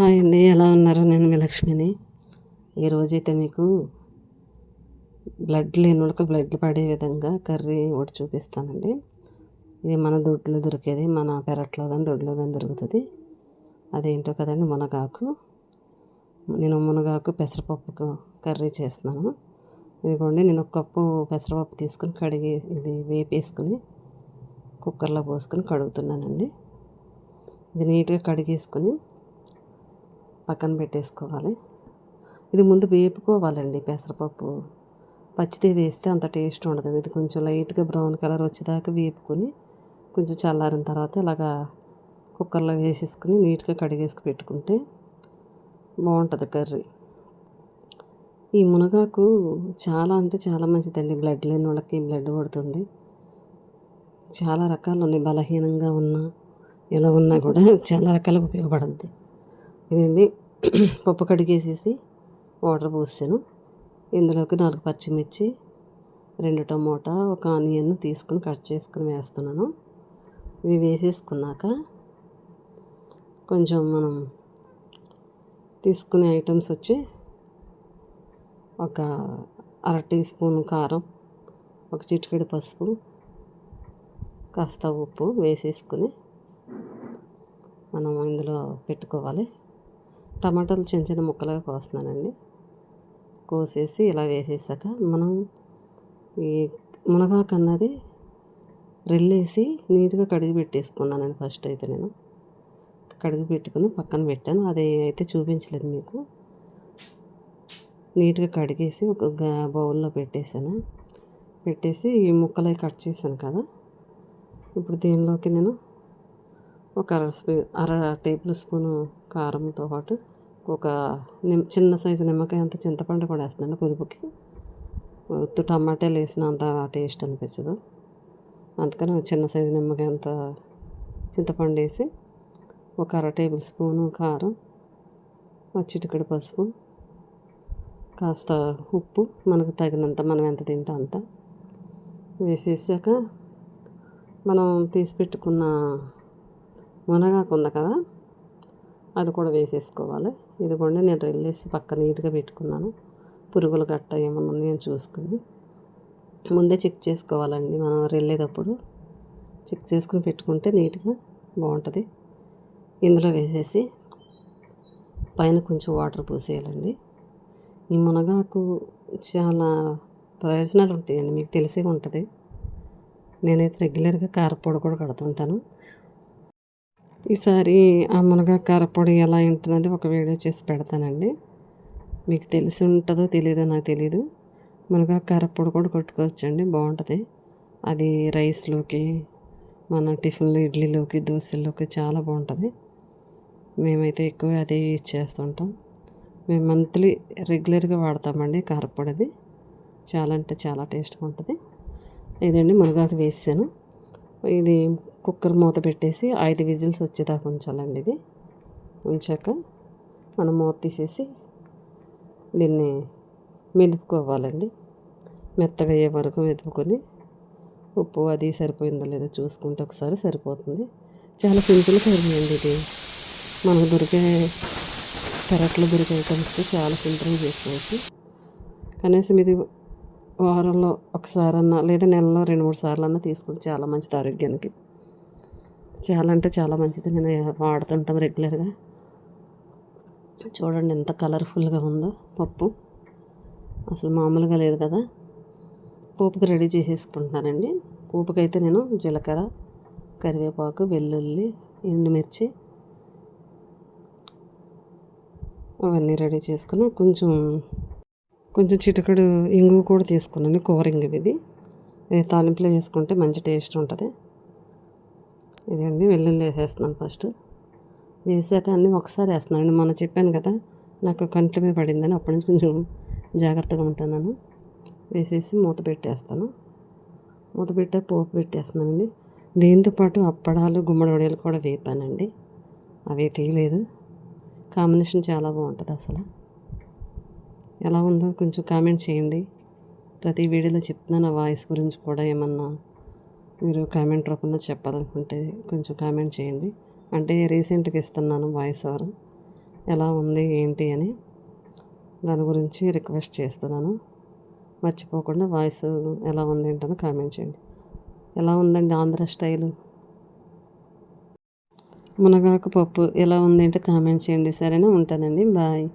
Hi అండి ఎలా ఉన్నారు? నేను మీ లక్ష్మిని. ఈరోజైతే మీకు బ్లడ్ లేని వాళ్ళకి బ్లడ్ పడే విధంగా కర్రీ ఒకటి చూపిస్తానండి. ఇది మన దొడ్లో దొరికేది మన పెరట్లో కానీ దొడ్లో కానీ దొరుకుతుంది. అదేంటో కదండి మునగాకు. నేను మునగాకు పెసరపప్పుకు కర్రీ చేస్తున్నాను. ఇదిగోండి నేను ఒక కప్పు పెసరపప్పు తీసుకుని కడిగి ఇది వేపేసుకుని కుక్కర్లో పోసుకొని కడుగుతున్నానండి. ఇది నీట్గా కడిగేసుకొని పక్కన పెట్టేసుకోవాలి. ఇది ముందు వేపుకోవాలండి పెసరపప్పు. పచ్చితే వేస్తే అంత టేస్ట్ ఉండదు. ఇది కొంచెం లైట్గా బ్రౌన్ కలర్ వచ్చేదాకా వేపుకొని కొంచెం చల్లారిన తర్వాత ఇలాగా కుక్కర్లో వేసేసుకుని నీట్గా కడిగేసుకు పెట్టుకుంటే బాగుంటుంది కర్రీ. ఈ మునగాకు చాలా అంటే చాలా మంచిదండి. బ్లడ్ లేని వాళ్ళకి బ్లడ్ పడుతుంది. చాలా రకాలు ఉన్నాయి. బలహీనంగా ఉన్నా ఎలా ఉన్నా కూడా చాలా రకాలుగా ఉపయోగపడుద్ది. ఇదండి? పప్పు కడిగేసేసి వాటర్ పోసాను ఇందులోకి నాలుగు పచ్చిమిర్చి రెండు టమోటా ఒక ఆనియన్ తీసుకుని కట్ చేసుకుని వేస్తున్నాను. ఇవి వేసేసుకున్నాక కొంచెం మనం తీసుకునే ఐటమ్స్ వచ్చి ఒక అర టీ స్పూన్ కారం ఒక చిటికెడు పసుపు కాస్త ఉప్పు వేసేసుకుని మనం ఇందులో పెట్టుకోవాలి. టమాటాలు చిన్న చిన్న ముక్కలుగా కోస్తున్నానండి. కోసేసి ఇలా వేసేసాక మనం ఈ మునగాకు అన్నది రెల్లేసి నీట్గా కడిగి పెట్టేసుకున్నానండి ఫస్ట్ అయితే నేను. కడిగి పెట్టుకుని పక్కన పెట్టాను. అది అయితే చూపించలేదు మీకు. నీట్గా కడిగేసి ఒక బౌల్లో పెట్టేశాను. పెట్టేసి ఈ ముక్కలు కట్ చేశాను కదా. ఇప్పుడు దీనిలోకి నేను ఒక అర స్పూ అర టేబుల్ స్పూను కారంతో పాటు ఒక నిమ్ చిన్న సైజు నిమ్మకాయ అంత చింతపండు కూడా వేస్తున్నాను పులుపుకి. ఉత్తు టమాటాలు వేసిన అంత టేస్ట్ అనిపించదు. అందుకని చిన్న సైజు నిమ్మకాయ అంత చింతపండు వేసి ఒక అర టేబుల్ స్పూను కారం ఒక పసుపు కాస్త ఉప్పు మనకు తగినంత మనం ఎంత తింటే అంత వేసేసాక మనం తీసి పెట్టుకున్న మునగాకు ఉంది కదా అది కూడా వేసేసుకోవాలి. ఇదిగోండి నేను రెల్లేసి పక్క నీట్గా పెట్టుకున్నాను. పురుగులు గట్ట ఏమన్నా ఉన్నాయని చూసుకుని. ముందే చెక్ చేసుకోవాలండి మనం వెళ్ళేటప్పుడు చెక్ చేసుకుని పెట్టుకుంటే నీట్గా బాగుంటుంది. ఇందులో వేసేసి పైన కొంచెం వాటర్ పోసేయాలండి. ఈ మునగాకు చాలా ప్రయోజనాలు ఉంటాయండి మీకు తెలిసే ఉంటుంది. నేనైతే రెగ్యులర్గా కారపొడి కూడా కడుతుంటాను. ఈసారి ఆ మునగా కారపొడి ఎలా ఉంటున్నది ఒక వీడియో చేసి పెడతానండి. మీకు తెలిసి ఉంటుందో తెలీదో నాకు తెలీదు. మునగా కారపొడి కూడా కొట్టుకోవచ్చండి బాగుంటుంది. అది రైస్లోకి మన టిఫిన్లో ఇడ్లీలోకి దోశల్లోకి చాలా బాగుంటుంది. మేమైతే ఎక్కువ అదే యూజ్ చేస్తుంటాం. మేము మంత్లీ రెగ్యులర్గా వాడతామండి కారపొడిది చాలా అంటే చాలా టేస్ట్గా ఉంటుంది. ఇదండి మునగాకు వేసాను. ఇది కుక్కర్ మూత పెట్టేసి ఐదు విజిల్స్ వచ్చేదాకా ఉంచాలండి ఇది. ఉంచాక మనం మూత తీసేసి దీన్ని మెదుపుకోవాలండి. మెత్తగా అయ్యే వరకు మెదుపుకొని ఉప్పు అది సరిపోయిందో లేదో చూసుకుంటే ఒకసారి సరిపోతుంది. చాలా సింపుల్ కర్రీ అండి ఇది. మనకు దొరికే పెరట్లో దొరికే ఐటమ్స్ చాలా సింపుల్గా చేసుకోవచ్చు. కనీసం ఇది వారంలో ఒకసారన్నా లేదా నెలలో రెండు మూడు సార్లు అన్నా తీసుకుంటే చాలా మంచిది ఆరోగ్యానికి. చాలా అంటే చాలా మంచిది నేను వాడుతుంటాం రెగ్యులర్గా. చూడండి ఎంత కలర్ఫుల్గా ఉందో పప్పు. అసలు మామూలుగా లేదు కదా. పోపుకి రెడీ చేసేసుకుంటున్నానండి పోపుకైతే నేను జీలకర్ర కరివేపాకు వెల్లుల్లి ఎండుమిర్చి అవన్నీ రెడీ చేసుకుని కొంచెం కొంచెం చిటికడు ఇంగు కూడా తీసుకున్నాను. కూర ఇంగు ఇది తాలింపులో వేసుకుంటే మంచి టేస్ట్ ఉంటుంది. ఇదండి వెల్లుల్లి వేసేస్తున్నాను ఫస్ట్. వేసాక అన్నీ ఒకసారి వేస్తున్నాను. మొన్న చెప్పాను కదా నాకు కంట్ల మీద పడిందని అప్పటి నుంచి కొంచెం జాగ్రత్తగా ఉంటున్నాను. వేసేసి మూత పెట్టేస్తాను. మూత పెట్టాక పోపు పెట్టేస్తున్నానండి. దీంతోపాటు అప్పడాలు గుమ్మడి వడియాలు కూడా వేపానండి. అవి తీయలేదు. కాంబినేషన్ చాలా బాగుంటుంది అసలు. ఎలా ఉందో కొంచెం కామెంట్ చేయండి. ప్రతి వీడియోలో చెప్తున్నాను ఆ వాయిస్ గురించి కూడా ఏమన్నా మీరు కామెంట్ రూపంలో చెప్పాలనుకుంటే కొంచెం కామెంట్ చేయండి. అంటే రీసెంట్గా ఇస్తున్నాను వాయిస్ ఓవర్. ఎలా ఉంది ఏంటి అని దాని గురించి రిక్వెస్ట్ చేస్తున్నాను. మర్చిపోకుండా వాయిస్ ఎలా ఉంది ఏంటని కామెంట్ చేయండి. ఎలా ఉందండి ఆంధ్ర స్టైలు? మునగాకు పప్పు ఎలా ఉంది అంటే కామెంట్ చేయండి. సరేనా? ఉంటానండి. బాయ్.